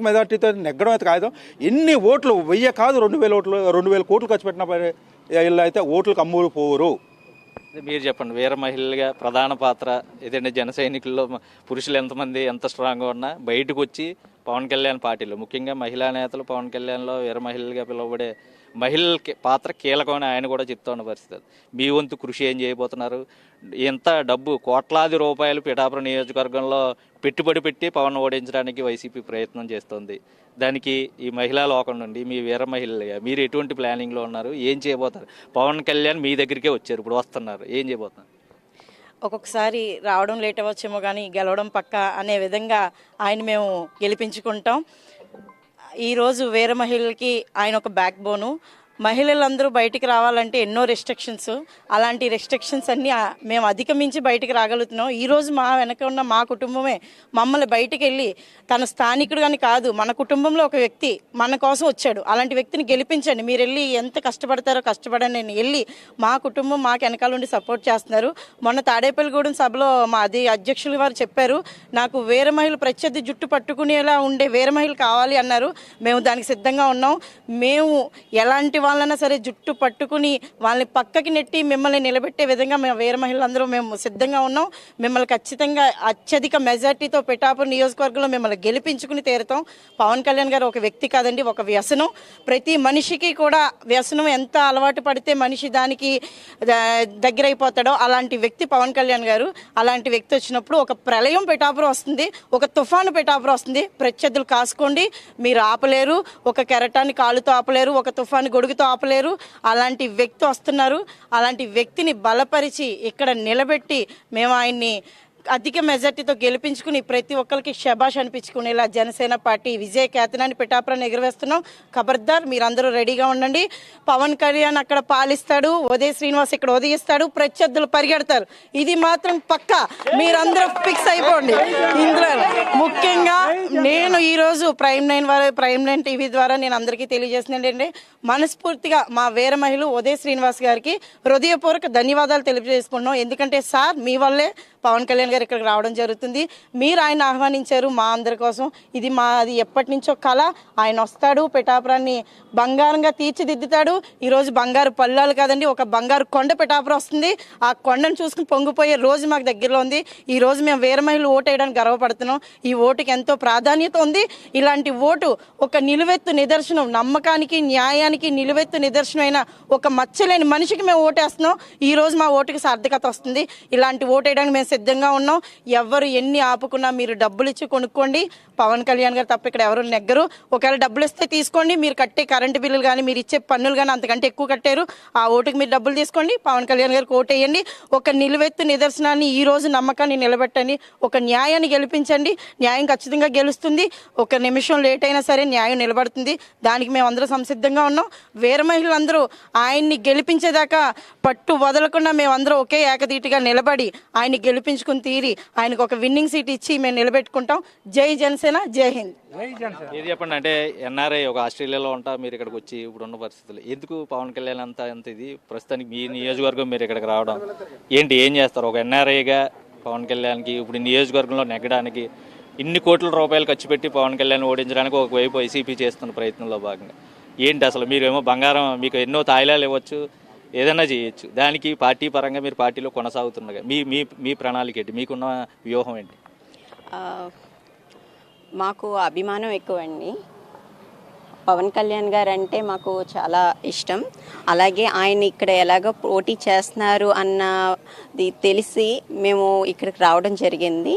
మెజార్టీతో నెగ్గడం అయితే కాదు. ఎన్ని ఓట్లు? వెయ్యి కాదు రెండు వేల ఓట్లు రెండు వేల కోట్లు ఖర్చు పెట్టిన పరి- వీళ్ళు అయితే ఓట్లకు అమ్ములు పోరు మీరు చెప్పండి వీర మహిళగా ప్రధాన పాత్ర ఏదంటే జన సైనికుల్లో పురుషులు ఎంతమంది ఎంత స్ట్రాంగ్గా ఉన్నా బయటకు వచ్చి పవన్ కళ్యాణ్ పార్టీలు. ముఖ్యంగా మహిళా నేతలు పవన్ కళ్యాణ్లో వీర మహిళలుగా పిలువబడే మహిళలకి పాత్ర కీలకమని ఆయన కూడా చెప్తున్న పరిస్థితి మీ వంతు కృషి ఏం చేయబోతున్నారు? ఎంత డబ్బు కోట్లాది రూపాయలు పిఠాపురం నియోజకవర్గంలో పెట్టుబడి పెట్టి పవన్ ఓడించడానికి వైసీపీ ప్రయత్నం చేస్తోంది. దానికి ఈ మహిళా లోకం నుండి మీ వీర మహిళలుగా మీరు ఎటువంటి ప్లానింగ్లో ఉన్నారు? ఏం చేయబోతారు పవన్ కళ్యాణ్ మీ దగ్గరికే వచ్చారు ఇప్పుడు వస్తున్నారు. ఏం చేయబోతున్నారు? ఒక్కొక్కసారి రావడం లేట్ అవ్వచ్చేమో కానీ గెలవడం పక్క అనే విధంగా ఆయన మేము గెలిపించుకుంటాం. ఈరోజు వేరే మహిళలకి ఆయన ఒక బ్యాక్ బోను మహిళలందరూ బయటికి రావాలంటే ఎన్నో రెస్ట్రిక్షన్స్ అలాంటి రెస్ట్రిక్షన్స్ అన్నీ మేము అధిగమించి బయటికి రాగలుగుతున్నాం. ఈరోజు మా వెనక ఉన్న మా కుటుంబమే మమ్మల్ని బయటికి వెళ్ళి తన స్థానికుడు కానీ కాదు మన కుటుంబంలో ఒక వ్యక్తి మన కోసం వచ్చాడు. అలాంటి వ్యక్తిని గెలిపించండి. మీరు వెళ్ళి ఎంత కష్టపడతారో కష్టపడని నేను వెళ్ళి మా కుటుంబం మాకు వెనకాల ఉండి సపోర్ట్ చేస్తున్నారు. మొన్న తాడేపల్లిగూడెం సభలో మా అది అధ్యక్షులు వారు చెప్పారు నాకు వేరే మహిళలు ప్రత్యర్థి జుట్టు పట్టుకునేలా ఉండే వేరే మహిళలు కావాలి అన్నారు. మేము దానికి సిద్ధంగా ఉన్నాం. మేము ఎలాంటి వాళ్ళన్నా సరే జుట్టు పట్టుకుని వాళ్ళని పక్కకి నెట్టి మిమ్మల్ని నిలబెట్టే విధంగా మేము వీర మహిళలందరూ మేము సిద్ధంగా ఉన్నాం. మిమ్మల్ని ఖచ్చితంగా అత్యధిక మెజార్టీతో పిఠాపురం నియోజకవర్గంలో మిమ్మల్ని గెలిపించుకుని తీరుతాం. పవన్ కళ్యాణ్ గారు ఒక వ్యక్తి కాదండి ఒక వ్యసనం. ప్రతి మనిషికి కూడా వ్యసనం ఎంత అలవాటు పడితే మనిషి దానికి దగ్గరైపోతాడో అలాంటి వ్యక్తి పవన్ కళ్యాణ్ గారు. అలాంటి వ్యక్తి వచ్చినప్పుడు ఒక ప్రళయం పిఠాపురం వస్తుంది ఒక తుఫాను పిఠాపురం వస్తుంది. ప్రత్యర్థులు కాసుకోండి మీరు ఆపలేరు ఒక కెరటాన్ని కాలుతో ఆపలేరు ఒక తుఫాను గొడుగుతో ఆపలేరు. అలాంటి వ్యక్తి వస్తున్నారు. అలాంటి వ్యక్తిని బలపరిచి ఇక్కడ నిలబెట్టి మేము ఆయన్ని అధిక మెజార్టీతో గెలిపించుకుని ప్రతి ఒక్కరికి షబాష్ అనిపించుకునేలా జనసేన పార్టీ విజయ ఖ్యాతనాన్ని పిఠాపురాన్ని ఎగురవేస్తున్నాం. ఖబర్దార్ మీరందరూ రెడీగా ఉండండి. పవన్ కళ్యాణ్ అక్కడ పాలిస్తాడు ఉదయ శ్రీనివాస్ ఇక్కడ ఉదయిస్తాడు ప్రత్యర్థులు పరిగెడతారు. ఇది మాత్రం పక్క. మీరందరూ ఫిక్స్ అయిపోండి. ఇందులో ముఖ్యంగా నేను ఈరోజు Prime nine Prime nine TV ద్వారా నేను అందరికీ తెలియజేస్తున్నాను ఏంటంటే మనస్ఫూర్తిగా మా వేర మహిళ ఉదయ శ్రీనివాస్ గారికి హృదయపూర్వక ధన్యవాదాలు తెలియజేసుకుంటున్నాం. ఎందుకంటే సార్ మీ వల్లే పవన్ కళ్యాణ్ గారు ఇక్కడికి రావడం జరుగుతుంది. మీరు ఆయన ఆహ్వానించారు మా అందరి కోసం. ఇది మాది ఎప్పటి నుంచో కళ. ఆయన వస్తాడు పిఠాపురాన్ని బంగారంగా తీర్చిదిద్దుతాడు. ఈరోజు బంగారు పల్లాలు కాదండి ఒక బంగారు కొండ పిఠాపురం వస్తుంది. ఆ కొండను చూసుకుని పొంగిపోయే రోజు మాకు దగ్గరలో ఉంది. ఈ రోజు మేము వేరే మహిళలు ఓటు వేయడానికి గర్వపడుతున్నాం. ఈ ఓటుకి ఎంతో ప్రాధాన్యత ఉంది. ఇలాంటి ఓటు ఒక నిలువెత్తు నిదర్శనం నమ్మకానికి న్యాయానికి నిలువెత్తు నిదర్శనమైన ఒక మచ్చలేని మనిషికి మేము ఓటేస్తున్నాం. ఈ రోజు మా ఓటుకి సార్థకత వస్తుంది. ఇలాంటి ఓటు వేయడానికి మేము సిద్ధంగా ఉన్నాం. ఎవరు ఎన్ని ఆపుకున్నా మీరు డబ్బులు ఇచ్చి కొనుక్కోండి. పవన్ కళ్యాణ్ గారు తప్ప ఇక్కడ ఎవరు నెగ్గరు. ఒకవేళ డబ్బులు ఇస్తే తీసుకోండి. మీరు కట్టే కరెంటు బిల్లులు కానీ మీరు ఇచ్చే పన్నులు కానీ అంతకంటే ఎక్కువ కట్టారు. ఆ ఓటుకి మీరు డబ్బులు తీసుకోండి. పవన్ కళ్యాణ్ గారికి ఓటు వేయండి. ఒక నిలువెత్తు నిదర్శనాన్ని ఈ రోజు నమ్మకాన్ని నిలబెట్టండి. ఒక న్యాయాన్ని గెలిపించండి. న్యాయం ఖచ్చితంగా గెలుస్తుంది. ఒక నిమిషం లేట్ అయినా సరే న్యాయం నిలబడుతుంది. దానికి మేము అందరూ సంసిద్ధంగా ఉన్నాం. వీర మహిళలందరూ ఆయన్ని గెలిపించేదాకా పట్టు వదలకుండా మేమందరూ ఒకే ఏకదీటిగా నిలబడి ఆయన్ని గెలిపించుకుని తీరి ఆయనకు ఒక విన్నింగ్ సీట్ ఇచ్చి మేము నిలబెట్టుకుంటాం. జై జనసేన జై హింద్. ఏది చెప్పండి అంటే ఎన్ఆర్ఐ ఒక ఆస్ట్రేలియాలో ఉంటా మీరు ఇక్కడికి వచ్చి ఇప్పుడు ఉన్న పరిస్థితులు. ఎందుకు పవన్ కళ్యాణ్ అంత అంత ఇది? ప్రస్తుతానికి మీ నియోజకవర్గం మీరు ఇక్కడికి రావడం. ఏంటి ఏం చేస్తారు? ఒక ఎన్ఆర్ఐగా పవన్ కళ్యాణ్కి ఇప్పుడు ఈ నియోజకవర్గంలో నెగ్గడానికి ఇన్ని కోట్ల రూపాయలు ఖర్చు పెట్టి పవన్ కళ్యాణ్ ఓడించడానికి ఒకవైపు వైసీపీ చేస్తున్న ప్రయత్నంలో భాగంగా. ఏంటి అసలు? మీరేమో బంగారం మీకు ఎన్నో తాయిలాలు ఇవ్వచ్చు. ఏదైనా చేయొచ్చు. దానికి పార్టీ పరంగా మీరు పార్టీలో కొనసాగుతుండగా మీ మీ మీ ప్రణాళిక ఏంటి? మీకున్న వ్యూహం ఏంటి? మాకు అభిమానం ఎక్కువండి. పవన్ కళ్యాణ్ గారు అంటే మాకు చాలా ఇష్టం. అలాగే ఆయన ఇక్కడ ఎలాగో పోటీ చేస్తున్నారు అన్నది తెలిసి మేము ఇక్కడికి రావడం జరిగింది.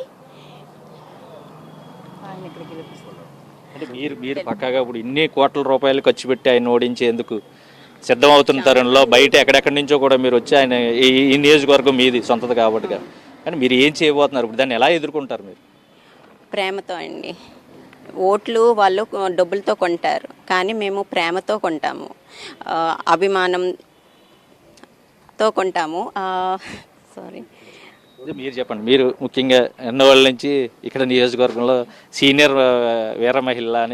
అంటే మీరు మీరు పక్కాగా ఇప్పుడు ఇన్ని కోట్ల రూపాయలు ఖర్చు పెట్టి ఆయన ఓడించేందుకు సిద్ధమవుతున్న తరుణంలో బయట ఎక్కడెక్కడి నుంచో కూడా మీరు వచ్చి ఆయన ఈ నియోజకవర్గం మీది సొంతది కాబట్టి కానీ మీరు ఏం చేయబోతున్నారు? ఇప్పుడు దాన్ని ఎలా ఎదుర్కొంటారు మీరు? ప్రేమతో అండి. ఓట్లు వాళ్ళు డబ్బులతో కొంటారు. కానీ మేము ప్రేమతో కొంటాము. అభిమానంతో కొంటాము. సారీ మీరు చెప్పండి. మీరు ముఖ్యంగా ఎన్నో వాళ్ళ నుంచి ఇక్కడ నియోజకవర్గంలో సీనియర్ వీర మహిళ అని